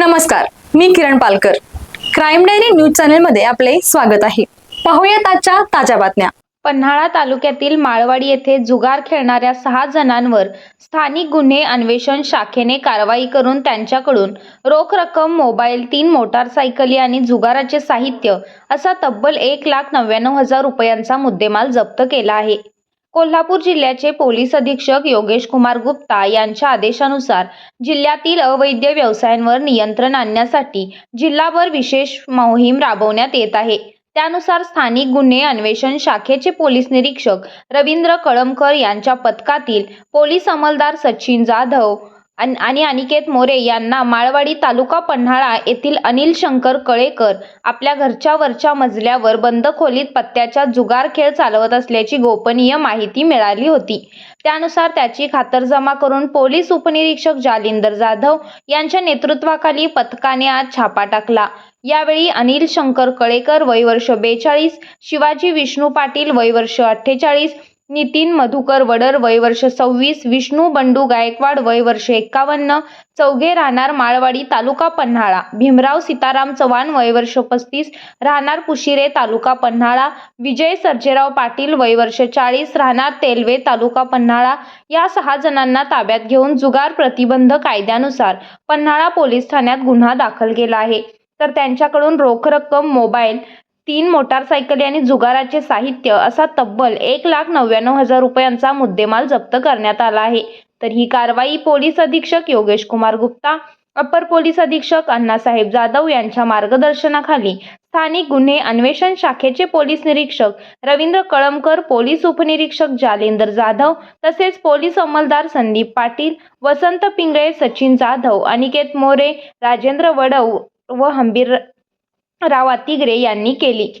नमस्कार मी Kiran Palkar. Crime diary news चॅनलमध्ये आपले स्वागत आहे. पाहूयात आजच्या ताज्या बातम्या. पन्हाळा तालुक्यातील माळवाडी येथे जुगार खेळणाऱ्या सहा जणांवर स्थानिक गुन्हे अन्वेषण शाखेने कारवाई करून त्यांच्याकडून रोख रक्कम मोबाईल तीन मोटारसायकली आणि जुगाराचे साहित्य असा तब्बल एक लाख नव्याण्णव हजार रुपयांचा मुद्देमाल जप्त केला आहे. कोल्हापूर जिल्ह्याचे पोलीस अधीक्षक योगेश कुमार गुप्ता यांच्या आदेशानुसार जिल्ह्यातील अवैध व्यवसायांवर नियंत्रण आणण्यासाठी जिल्हाभर विशेष मोहीम राबवण्यात येत आहे. त्यानुसार स्थानिक गुन्हे अन्वेषण शाखेचे पोलीस निरीक्षक रवींद्र कळमकर यांच्या पथकातील पोलीस अंमलदार सचिन जाधव आणि अनिकेत मोरे यांना माळवाडी तालुका पन्हाळा येथील अनिल शंकर कळेकर आपल्या घरच्या वरच्या मजल्यावर बंद खोलीत पत्त्याच्या जुगार खेळ चालवत असल्याची गोपनीय माहिती मिळाली होती. त्यानुसार त्याची खातरजमा करून पोलीस उपनिरीक्षक जालिंदर जाधव यांच्या नेतृत्वाखाली पथकाने आज छापा टाकला. यावेळी अनिल शंकर कळेकर वय वर्ष बेचाळीस शिवाजी विष्णू पाटील वय वर्ष अठ्ठेचाळीस नितीन मधुकर वडर वय वर्ष सव्वीस विष्णू बंडू गायकवाड वय वर्ष एक्कावन्न चौघे राहणार माळवाडी तालुका पन्हाळा भीमराव सीताराम चव्हाण वय वर्ष पस्तीस राहणार पुशिरे तालुका पन्हाळा विजय सर्जेराव पाटील वय वर्ष चाळीस राहणार तेलवे तालुका पन्हाळा या सहा जणांना ताब्यात घेऊन जुगार प्रतिबंध कायद्यानुसार पन्हाळा पोलीस ठाण्यात गुन्हा दाखल केला आहे. तर त्यांच्याकडून रोख रक्कम मोबाईल तीन मोटारसायकली आणि जुगाराचे साहित्य असा तब्बल एक लाख नव्याण्णव हजार रुपयांचा मुद्देमाल जप्त करण्यात आला आहे. तर ही कारवाई पोलीस अधीक्षक योगेश कुमार गुप्ता अपर पोलीस अधीक्षक अण्णासाहेब जाधव यांच्या मार्गदर्शनाखाली स्थानिक गुन्हे अन्वेषण शाखेचे पोलीस निरीक्षक रवींद्र कळमकर पोलीस उपनिरीक्षक जालेंदर जाधव तसेच पोलीस अंमलदार संदीप पाटील वसंत पिंगळे सचिन जाधव अनिकेत मोरे राजेंद्र वडव व हंबीर राव तिगरे यांनी केली.